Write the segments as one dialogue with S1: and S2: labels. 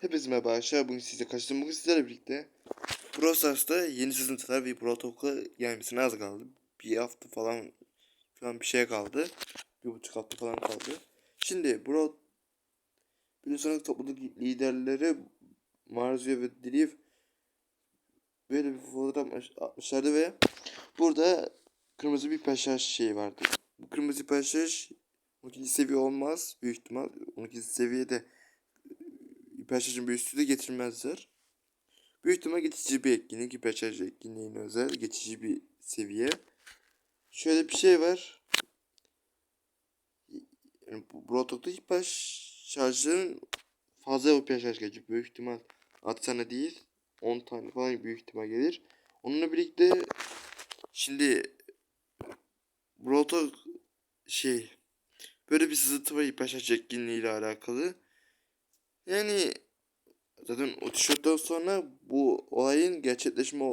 S1: Hepinize merhaba arkadaşlar. Bugün size kaçtım. Bugün sizlerle birlikte Brawl Stars'ta yeni sızıntılar ve protokola gelmesine az kaldı. Bir hafta falan falan bir şey kaldı. Bir buçuk hafta falan kaldı. Şimdi Brawl biliyorsunuz topluluk liderleri Marzio ve Drift böyle bir fotoğraf atmışlardı ve burada kırmızı bir paşaj şeyi vardı. Bu kırmızı paşaj 12. seviye olmaz büyük ihtimal. 12. seviyede Hiperşarjın bir üstü de getirmezler. Büyük ihtimal geçici bir etkinlik. Hiperşarj etkinliğine özel geçici bir seviye. Şöyle bir şey var. Yani bu Broto'da hiperşarjın fazla hiperşarj gelecek. Büyük ihtimal 6 tane değil 10 tane falan büyük ihtimal gelir. Onunla birlikte şimdi Broto şey böyle bir sızıntı var hiperşarj etkinliği ile alakalı. Yani zaten o tişörtten sonra bu olayın gerçekleşme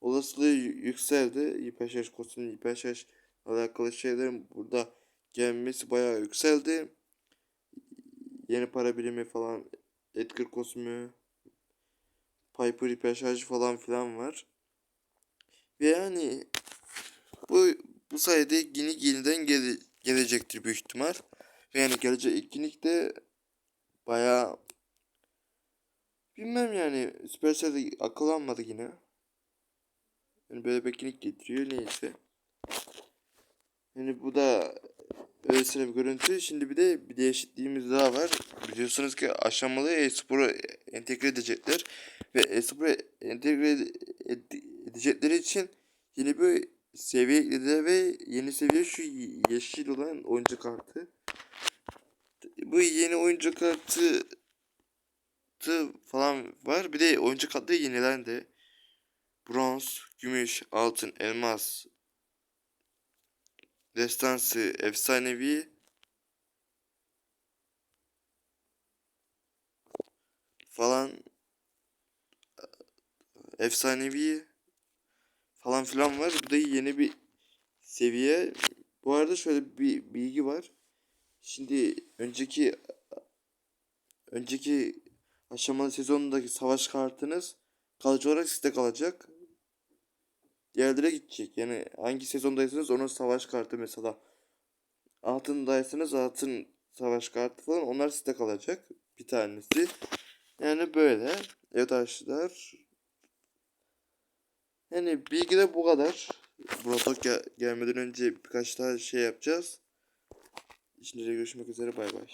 S1: olasılığı yü- yükseldi. Hiperşarj kostümü, hiperşarj alakalı şeylerin burada gelmesi bayağı yükseldi. Yeni para birimi falan, Edgar kostümü, Piper hiperşarjı falan filan var. Ve yani bu bu sayede yeni yeniden gele, gelecektir büyük ihtimal. Ve yani gelecek etkinlik de bayağı bilmem yani Supercell'de akıllanmadı yine. Yani böyle bir etkinlik getiriyor neyse. Yani bu da öylesine bir görüntü. Şimdi bir de bir değişikliğimiz daha var. Biliyorsunuz ki aşamalı e-sporu entegre edecekler. Ve e-sporu entegre ed- ed- edecekleri için yeni bir seviye eklediler ve yeni seviye şu yeşil olan oyuncu kartı. Bu yeni oyuncu kartı tı falan var. Bir de oyuncu kartı yenilendi. Bronz, gümüş, altın, elmas, destansı, efsanevi falan efsanevi falan filan var. Bu da yeni bir seviye. Bu arada şöyle bir bilgi var. Şimdi önceki önceki aşamalı sezonundaki savaş kartınız kalıcı olarak sizde kalacak. Diğerlere gidecek. Yani hangi sezondaysanız onun savaş kartı mesela altındaysanız altın savaş kartı falan onlar sizde kalacak. Bir tanesi. Yani böyle. Evet arkadaşlar. Yani bilgi de bu kadar. Gel gelmeden önce birkaç daha şey yapacağız. Şimdi görüşmek üzere bay bay.